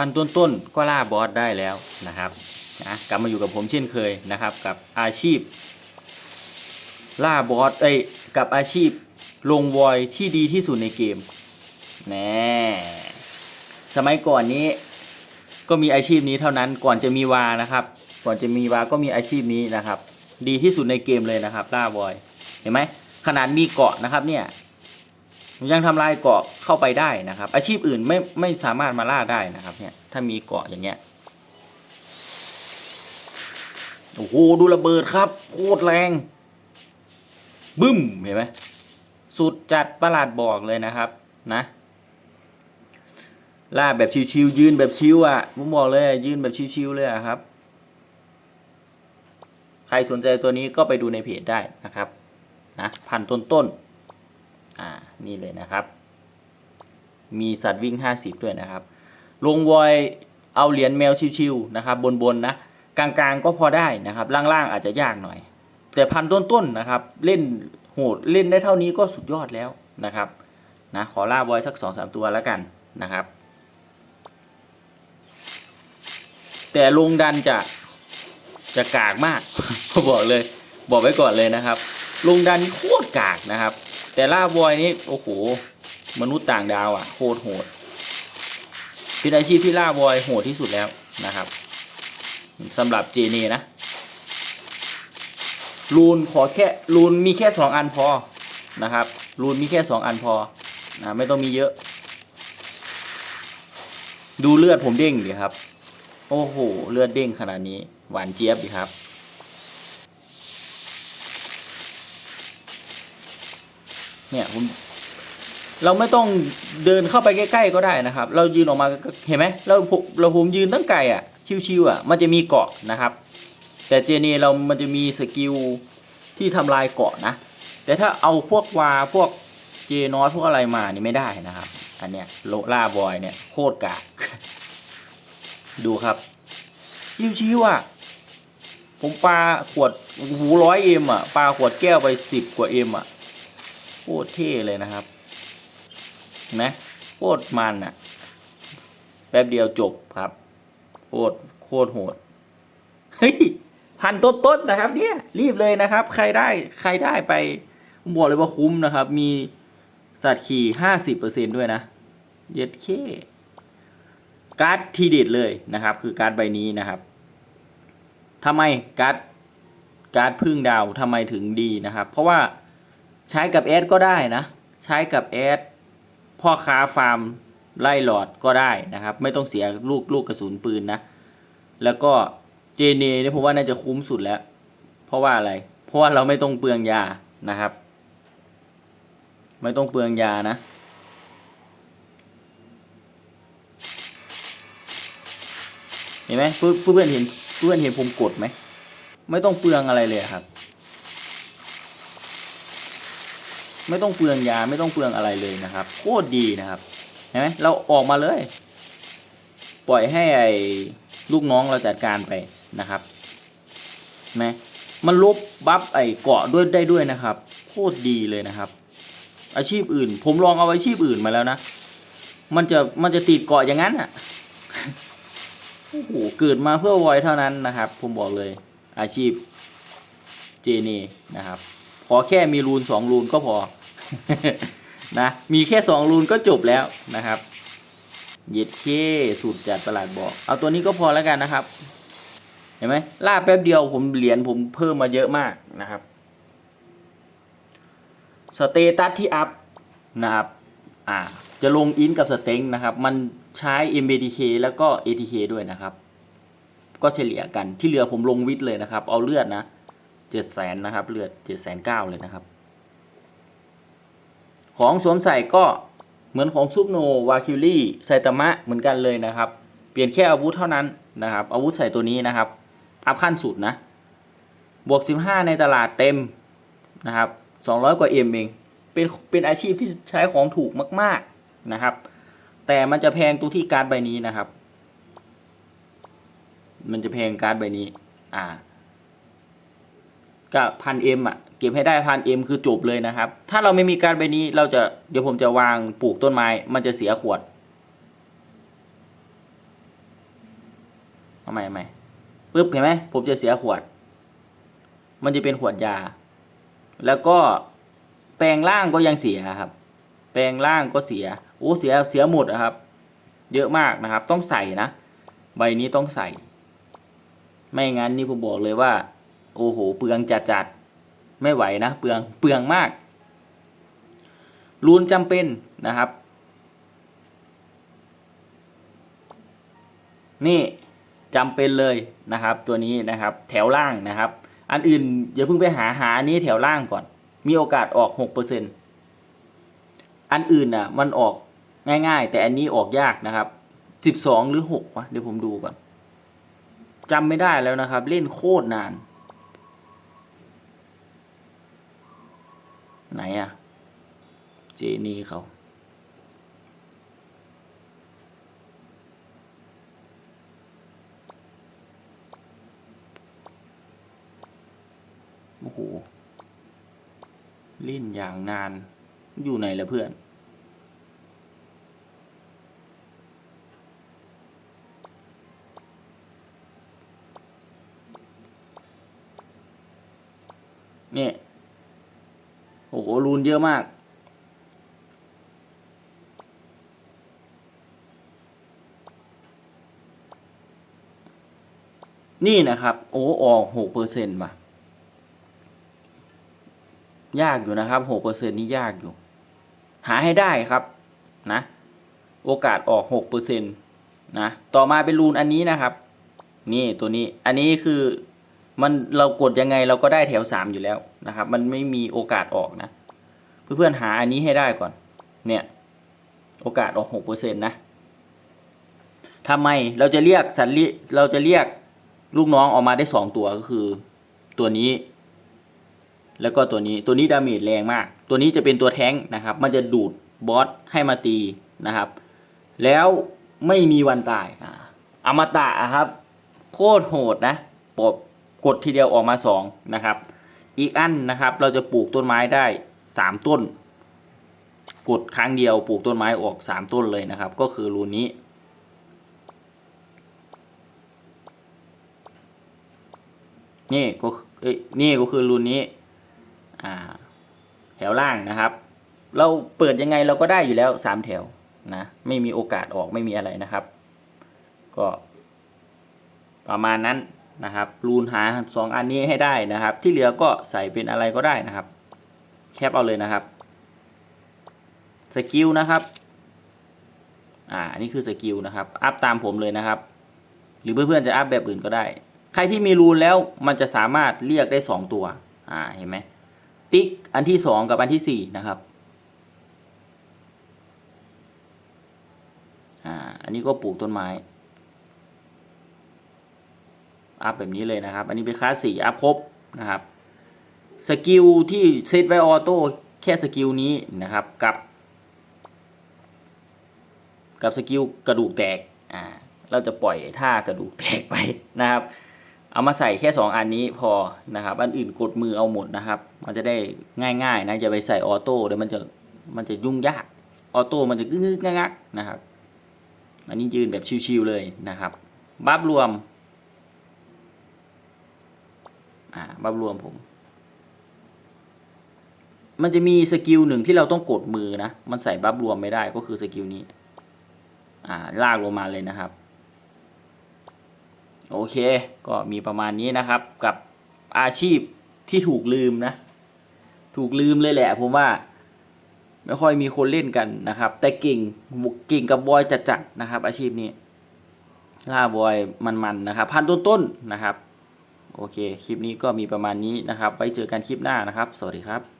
พันต้นต้นๆก็ล่าบอสได้แล้วนะครับนะกลับมาอยู่กับผมเช่นเคยนะครับ กับอาชีพ ล่าบอสเอ้ยกับอาชีพลงวอยที่ดีที่สุดในเกมแน่สมัยก่อนนี้ก็มีอาชีพนี้เท่านั้นก่อนจะมีวานะครับ ก่อนจะมีวาก็มีอาชีพนี้นะครับ ดีที่สุดในเกมเลยนะครับล่าวอยเห็นไหมขนาดมีเกาะนะครับเนี่ย ยังทำลายเกาะเข้าไปได้นะครับ อาชีพอื่นไม่ไม่สามารถมาล่าได้นะครับ เนี่ย ถ้ามีเกาะอย่างเงี้ยโอ้โหดูระเบิดครับโคตรแรง บึ้มเห็นไหมสุดจัดประหลาดบอกเลยนะครับ นะล่าแบบชิวๆยืนแบบชิวอะผมบอกเลยยืนแบบชิวๆเลยอะครับ ใครสนใจตัวนี้ก็ไปดูในเพจได้นะครับ นะพันต้นต้นๆ นี่เลยนะครับ มีสัตว์วิ่ง 50 ด้วยนะครับ ลงวอยเอาเหรียญแมวชิวๆนะครับ บนๆนะกลางๆก็พอได้นะครับ ล่างๆอาจจะยากหน่อย แต่พันต้นๆนะครับ เล่นโหดเล่นได้เท่านี้ก็สุดยอดแล้วนะครับนะขอล่าบอยสักสองสามตัวแล้วกันนะครับ แต่ลงดันจะจะกากมากบอกเลย บอกไว้ก่อนเลยนะครับ ลงดันโคตรกากนะครับ แต่ล่าบอยนี่โอ้โหมนุษย์ต่างดาวอะโคตรโหดเป็นอาชีพที่ล่าบอยโหดที่สุดแล้วนะครับสำหรับเจเนนะรูนขอแค่รูนมีแค่สองอันพอนะครับรูนมีแค่สองอันพอนะไม่ต้องมีเยอะ ดูเลือดผมเด้งดิครับ โอ้โห เลือดเด้งขนาดนี้ หวานเจี๊ยบดีครับ เนี่ยผมเราไม่ต้องเดินเข้าไปใกล้ๆก็ได้นะครับ เรายืนออกมาก็เห็นไหมเราผมเราผมยืนตั้งไกลอะ ชิวๆอะ มันจะมีเกาะนะครับ แต่เจเนเรามันจะมีสกิลที่ทำลายเกาะนะ แต่ถ้าเอาพวกวาพวกเจนอสพวกอะไรมานี่ไม่ได้นะครับ อันเนี้ยโลล่าบอยเนี่ยโคตรกากดูครับ ชิวๆอะ ผมปลาขวดหูร้อยเอ็มอะปลาขวดแก้วไปสิบกว่าเอ็มอะ โคตรเท่เลยนะครับนะโคตรมันอะ แป๊บเดียวจบครับโคตรโคตรโหดเฮ้ยพันต้นๆนะครับ เนี่ยรีบเลยนะครับ ใครได้ใครได้ไปผมบอกเลยว่าคุ้มนะครับ มีสัตว์ขี่ห้าสิบเปอร์เซ็นด้วยนะเย็ดเคการ์ดทีเด็ดเลยนะครับ คือการ์ดใบนี้นะครับทำไมการ์ดการ์ดพึ่งดาวทำไมถึงดีนะครับ เพราะว่า ใช้กับแอดก็ได้นะ ใช้กับแอดพ่อค้าฟาร์มไล่หลอดก็ได้นะครับ ไม่ต้องเสียลูกลูกกระสุนปืนนะ แล้วก็เจเนเนี่ยผมว่าน่าจะคุ้มสุดแล้ว เพราะว่าอะไร เพราะว่าเราไม่ต้องเปลืองยานะครับ ไม่ต้องเปลืองยานะเห็นไหมเพื่อนเพื่อนเห็นเพื่อนเห็นผมกดไหมไม่ต้องเปลืองอะไรเลยครับ ไม่ต้องเปลืองยาไม่ต้องเปลืองอะไรเลยนะครับโคตรดีนะครับเห็นไหมเราออกมาเลย ปล่อยให้ไอ้ลูกน้องเราจัดการไปนะครับไหมมันลบบัฟไอ้เกาะด้วยได้ด้วยนะครับ โคตรดีเลยนะครับ อาชีพอื่น ผมลองเอาอาชีพอื่นมาแล้วนะ มันจะมันจะติดเกาะอย่างนั้นอะโอ้โหเกิดมาเพื่อวอยเท่านั้นนะครับ ผมบอกเลย อาชีพเจเนนะครับ ขอแค่มีรูนสองรูนก็พอ นะ มีแค่สองรูนก็จบแล้วนะครับ เย็ดเคสูตรจัดตลาดบอก เอาตัวนี้ก็พอแล้วกันนะครับ เห็นไหมล่าแป๊บเดียวผมเหรียญผมเพิ่มมาเยอะมากนะครับสเตตัสที่อัพนะครับ อ่า จะลงอินกับสเต็งนะครับ มันใช้ MBDK แล้วก็ ATK ด้วยนะครับ ก็เฉลี่ยกันที่เหลือผมลงวิทเลยนะครับ เอาเลือดนะเจ็ดแสนนะครับ เลือดเจ็ดแสนเก้าเลยนะครับ ของสวมใส่ก็เหมือนของซุปโนวาคิลี่ไซตามะเหมือนกันเลยนะครับ เปลี่ยนแค่อาวุธเท่านั้นนะครับ อาวุธใส่ตัวนี้นะครับ อัพขั้นสุดนะ บวก 15 ในตลาดเต็มนะครับ 200 กว่าเอ็มเอง เป็นเป็นอาชีพที่ใช้ของถูกมาก ๆนะครับ แต่มันจะแพงตรงที่การ์ดใบนี้นะครับ มันจะแพงการ์ดใบนี้ อ่า ก็พันเอ็มอะเก็บให้ได้พันเอ็มคือจบเลยนะครับ ถ้าเราไม่มีการใบนี้เราจะเดี๋ยวผมจะวางปลูกต้นไม้ มันจะเสียขวดเอาใหม่ใหม่ปึ๊บเห็นไหมผมจะเสียขวด มันจะเป็นขวดยา แล้วก็แปลงร่างก็ยังเสียครับ แปลงร่างก็เสียโอ้เสียเสียหมดอะครับ เยอะมากนะครับ ต้องใส่นะ ใบนี้ต้องใส่ ไม่งั้นนี่ผมบอกเลยว่า โอ้โหเปลืองจัดจัดไม่ไหวนะเปลืองเปลืองมากรูนจำเป็นนะครับ นี่จำเป็นเลยนะครับ ตัวนี้นะครับ แถวล่างนะครับ อันอื่นอย่าเพิ่งไปหาหาอันนี้แถวล่างก่อน มีโอกาสออกหกเปอร์เซ็นอันอื่นอะ มันออกง่ายๆ แต่อันนี้ออกยากนะครับสิบสองหรือหกวะเดี๋ยวผมดูก่อนจำไม่ได้แล้วนะครับ เล่นโคตรนาน ไหนอะเจนี่เขาโอ้โหเล่นอย่างนาน อยู่ไหนละเพื่อน เนี่ย โอ้โหรูนเยอะมาก นี่นะครับ โอ้ออกหกเปอร์เซ็นต์ว่ะยากอยู่นะครับหกเปอร์เซ็นต์นี่ยากอยู่ หาให้ได้ครับนะ โอกาสออกหกเปอร์เซ็นต์นะ ต่อมาเป็นรูนอันนี้นะครับ นี่ตัวนี้ อันนี้คือมันเรากดยังไงเราก็ได้แถวสามอยู่แล้ว นะครับ มันไม่มีโอกาสออกนะ เพื่อนๆหาอันนี้ให้ได้ก่อน เนี่ย โอกาสออกหกเปอร์เซ็นต์นะทำไมเราจะเรียกสัตว์เลี้ยเราจะเรียกลูกน้องออกมาได้สองตัวก็คือ ตัวนี้ แล้วก็ตัวนี้ตัวนี้ดาเมจแรงมาก ตัวนี้จะเป็นตัวแท้งนะครับ มันจะดูดบอสให้มาตีนะครับ แล้วไม่มีวันตายอมตะอะครับ โคตรโหดนะปบกดทีเดียวออกมาสองนะครับ อีกอันนะครับ เราจะปลูกต้นไม้ได้สามต้น กดครั้งเดียวปลูกต้นไม้ออกสามต้นเลยนะครับ ก็คือรูนนี้ นี่ก็เอ้ยนี่ก็คือรูนนี้อ่าแถวล่างนะครับ เราเปิดยังไงเราก็ได้อยู่แล้วสามแถวนะไม่มีโอกาสออกไม่มีอะไรนะครับ ก็ประมาณนั้น นะครับรูนหาสองอันนี้ให้ได้นะครับ ที่เหลือก็ใส่เป็นอะไรก็ได้นะครับ แคปเอาเลยนะครับสกิลนะครับอ่านี่คือสกิลนะครับอัพตามผมเลยนะครับ หรือเพื่อนๆจะอัพแบบอื่นก็ได้ ใครที่มีรูนแล้วมันจะสามารถเรียกได้สองตัวอ่าเห็นไหมติ๊กอันที่สองกับอันที่สี่นะครับอ่าอันนี้ก็ปลูกต้นไม้ อัพแบบนี้เลยนะครับ อันนี้เป็นคลาสสี่อัพครบนะครับสกิลที่เซตไว้ออโต้แค่สกิลนี้นะครับกับ กับสกิลกระดูกแตกอ่าเราจะปล่อยท่ากระดูกแตกไปนะครับ เอามาใส่แค่สองอันนี้พอนะครับ อันอื่นกดมือเอาหมดนะครับ มันจะได้ง่ายๆนะอย่าไปใส่ออโต้เดี๋ยวมันจะมันจะยุ่งยากออโต้มันจะกึกงักนะครับ อันนี้ยืนแบบชิวๆเลยนะครับบัฟรวม อ่าบัฟรวมผม มันจะมีสกิลหนึ่งที่เราต้องกดมือนะ มันใส่บัฟรวมไม่ได้ก็คือสกิลนี้ อ่า ลากลงมาเลยนะครับ โอเค ก็มีประมาณนี้นะครับ กับอาชีพที่ถูกลืมนะ ถูกลืมเลยแหละผมว่าไม่ค่อยมีคนเล่นกันนะครับ แต่เก่งเก่งกับบอยจัดๆนะครับ อาชีพนี้ล่าบอยมันๆนะครับ พันต้นๆนะครับ โอเค คลิปนี้ก็มีประมาณนี้นะครับ ไว้เจอกันคลิปหน้านะครับ สวัสดีครับ